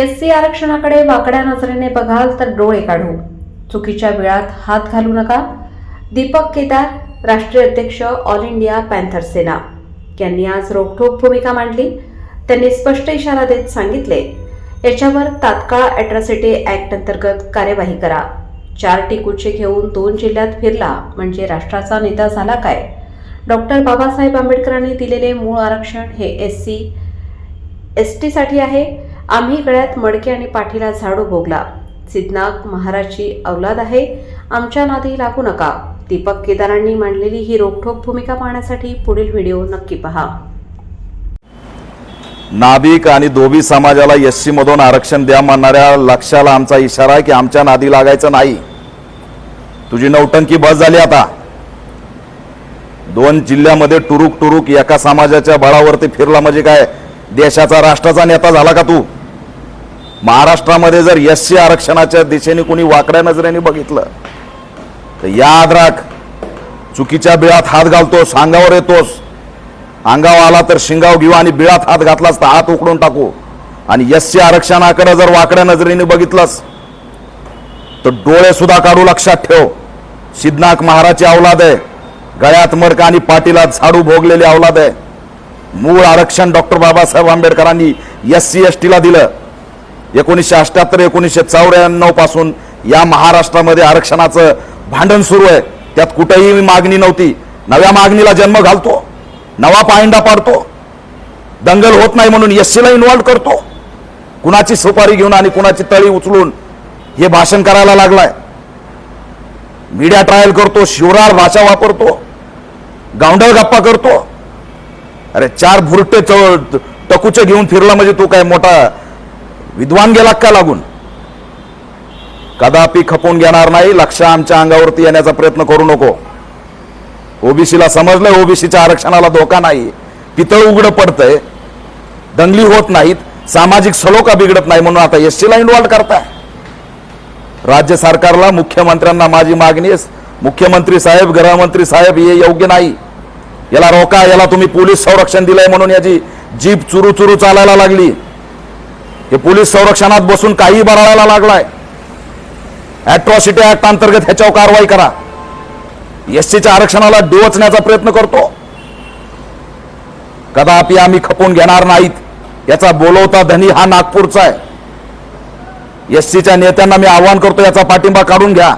S C आरक्षणाकडे वाकड्या नजरेने बघाल तर डोळे काढू. चुकीच्या वेळात हात घालू नका. दीपक केदार राष्ट्रीय अध्यक्ष ऑल इंडिया पॅन्थर सेना. यांनी आज रोखठोक भूमिका मांडली. त्यांनी स्पष्ट इशारा देत सांगितले. याच्यावर तात्काळ अॅट्रॉसिटी ऍक्ट अंतर्गत कार्यवाही करा. चार टिकूचे घेऊन दोन जिल्ह्यात फिरला म्हणजे राष्ट्राचा नेता झाला काय? डॉक्टर बाबासाहेब आंबेडकरांनी दिलेले मूळ आरक्षण हे एस सी एस टीसाठी आहे. आम्ही गळ्यात मडके आणि पाठीला झाडू भोगला. सिद्धनाग महाराजची अवलाद आहे. आमच्या नादी लागू नका. दीपक केदारांनी मांडलेली ही रोखठोक भूमिका पाहण्यासाठी पुढील व्हिडिओ नक्की पहा. नाभिक आणि धोबी समाजाला एससी मधून आरक्षण द्या म्हणणाऱ्या लक्षाला आमचा इशारा आहे की आमच्या नादी लागायचं नाही. तुझी नौटंकी बस झाली आता. दोन जिल्ह्यामध्ये टुरुक टुरुक एका समाजाच्या बळावरती फिरला म्हणजे काय? देशाचा राष्ट्राचा नेता झाला का तू? महाराष्ट्रामध्ये जर एस सी आरक्षणाच्या दिशेने कोणी वाकड्या नजरेने बघितलं तर याद राख चुकीच्या बिळात हात घालतोस अंगावर येतोस. अंगावर आला तर शिंगाव घेऊ आणि बिळात हात घातलास तर हात उकडून टाकू. आणि एस सी आरक्षणाकडे जर वाकड्या नजरेने बघितलंस तर डोळे सुद्धा काढू लक्षात ठेव. सिद्धनाथ महाराजची अवलाद आहे. गळ्यात मडक आणि पाटीला झाडू भोगलेली अवलाद आहे. मूळ आरक्षण डॉक्टर बाबासाहेब आंबेडकरांनी एस सी एस टीला दिलं. एकोणीसशे अठ्ठ्याहत्तर एकोणीसशे चौऱ्याण्णवपासून या महाराष्ट्रामध्ये आरक्षणाचं भांडण सुरू आहे. त्यात कुठेही मागणी नव्हती. नव्या मागणीला जन्म घालतो. नवा पायंडा पाडतो. दंगल होत नाही म्हणून एस सीला इन्व्हॉल्व करतो. कुणाची सुपारी घेऊन आणि कुणाची तळी उचलून हे भाषण करायला लागलाय. मीडिया ट्रायल करतो शिवराळ भाषा वापरतो गावंडळ गप्पा करतो. अरे चार भुरटे टकूचे घेऊन फिरला म्हणजे तू काय मोठा विद्वान गेला का लागून? कदापि खपून घेणार नाही लक्ष आमच्या अंगावरती येण्याचा प्रयत्न करू नको. ओबीसीला समजलंय ओबीसीच्या आरक्षणाला धोका नाही. पितळ उघडं पडतंय दंगली होत नाहीत सामाजिक सलोखा बिघडत नाही म्हणून आता एस ला इन्व्हॉल्व करताय. राज्य सरकारला मुख्यमंत्र्यांना माझी मागणी मुख्यमंत्री साहेब गृहमंत्री साहेब हे योग्य नाही. याला रोका याला तुम्ही पोलीस संरक्षण दिलंय म्हणून याची जीप चुरू चुरू चालायला लागली. हे पोलीस संरक्षणात बसून काही बराळायला लागलाय. अॅट्रॉसिटी ऍक्ट अंतर्गत ह्याच्यावर कारवाई करा. एससीच्या आरक्षणाला डोचण्याचा प्रयत्न करतो. कदापि आम्ही खपून घेणार नाहीत. याचा बोलवता धनी हा नागपूरचा आहे. एससीच्या नेत्यांना मी आवाहन करतो याचा पाठिंबा काढून घ्या.